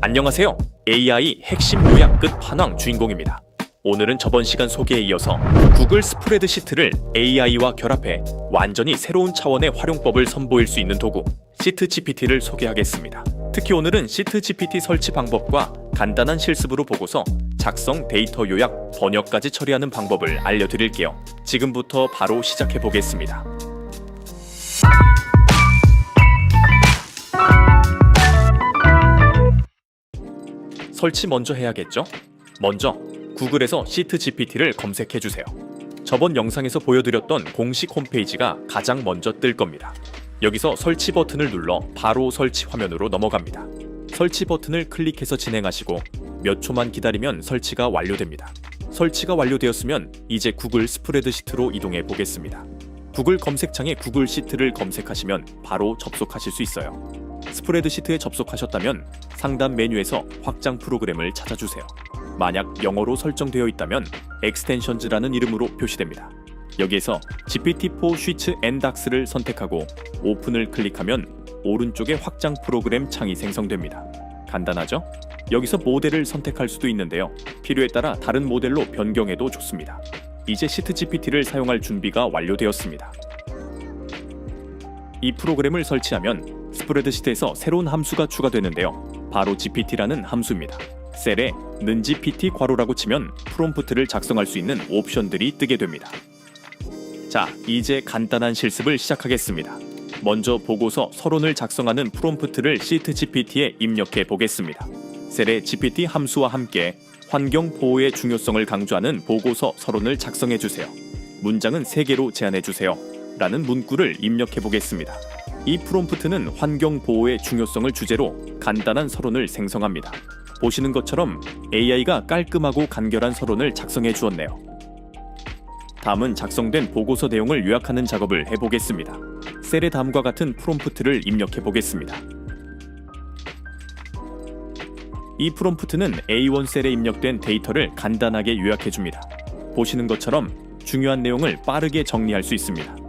안녕하세요. AI 핵심 요약 끝 환왕 주인공입니다. 오늘은 저번 시간 소개에 이어서 구글 스프레드시트를 AI와 결합해 완전히 새로운 차원의 활용법을 선보일 수 있는 도구 시트 GPT를 소개하겠습니다. 특히 오늘은 시트 GPT 설치 방법과 간단한 실습으로 보고서 작성, 데이터 요약, 번역까지 처리하는 방법을 알려드릴게요. 지금부터 바로 시작해 보겠습니다. 설치 먼저 해야겠죠? 먼저 구글에서 시트 GPT를 검색해 주세요. 저번 영상에서 보여드렸던 공식 홈페이지가 가장 먼저 뜰 겁니다. 여기서 설치 버튼을 눌러 바로 설치 화면으로 넘어갑니다. 설치 버튼을 클릭해서 진행하시고 몇 초만 기다리면 설치가 완료됩니다. 설치가 완료되었으면 이제 구글 스프레드시트로 이동해 보겠습니다. 구글 검색창에 구글 시트를 검색하시면 바로 접속하실 수 있어요. 스프레드시트에 접속하셨다면 상단 메뉴에서 확장 프로그램을 찾아주세요. 만약 영어로 설정되어 있다면 extensions라는 이름으로 표시됩니다. 여기에서 GPT-4 Sheets and Docs를 선택하고 오픈을 클릭하면 오른쪽에 확장 프로그램 창이 생성됩니다. 간단하죠? 여기서 모델을 선택할 수도 있는데요. 필요에 따라 다른 모델로 변경해도 좋습니다. 이제 시트 GPT를 사용할 준비가 완료되었습니다. 이 프로그램을 설치하면 스프레드시트에서 새로운 함수가 추가되는데요. 바로 GPT라는 함수입니다. 셀에 는 GPT 괄호라고 치면 프롬프트를 작성할 수 있는 옵션들이 뜨게 됩니다. 자, 이제 간단한 실습을 시작하겠습니다. 먼저 보고서 서론을 작성하는 프롬프트를 시트 GPT에 입력해 보겠습니다. 셀의 GPT 함수와 함께 환경 보호의 중요성을 강조하는 보고서 서론을 작성해 주세요. 문장은 3개로 제한해 주세요. 라는 문구를 입력해 보겠습니다. 이 프롬프트는 환경 보호의 중요성을 주제로 간단한 서론을 생성합니다. 보시는 것처럼 AI가 깔끔하고 간결한 서론을 작성해 주었네요. 다음은 작성된 보고서 내용을 요약하는 작업을 해보겠습니다. 셀의 다음과 같은 프롬프트를 입력해 보겠습니다. 이 프롬프트는 A1 셀에 입력된 데이터를 간단하게 요약해 줍니다. 보시는 것처럼 중요한 내용을 빠르게 정리할 수 있습니다.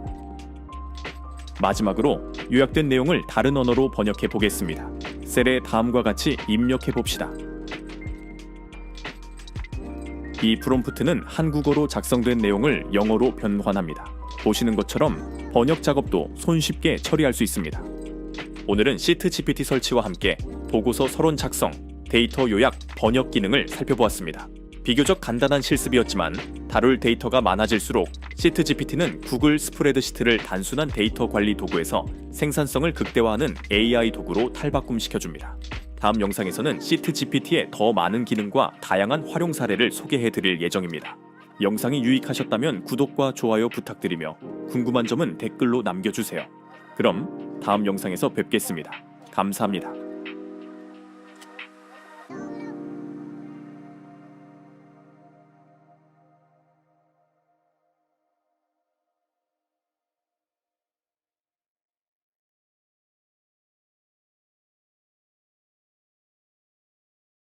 마지막으로 요약된 내용을 다른 언어로 번역해 보겠습니다. 셀에 다음과 같이 입력해 봅시다. 이 프롬프트는 한국어로 작성된 내용을 영어로 변환합니다. 보시는 것처럼 번역 작업도 손쉽게 처리할 수 있습니다. 오늘은 시트 GPT 설치와 함께 보고서 서론 작성, 데이터 요약, 번역 기능을 살펴보았습니다. 비교적 간단한 실습이었지만 다룰 데이터가 많아질수록 시트 GPT는 구글 스프레드 시트를 단순한 데이터 관리 도구에서 생산성을 극대화하는 AI 도구로 탈바꿈시켜줍니다. 다음 영상에서는 시트 GPT의 더 많은 기능과 다양한 활용 사례를 소개해 드릴 예정입니다. 영상이 유익하셨다면 구독과 좋아요 부탁드리며 궁금한 점은 댓글로 남겨주세요. 그럼 다음 영상에서 뵙겠습니다. 감사합니다.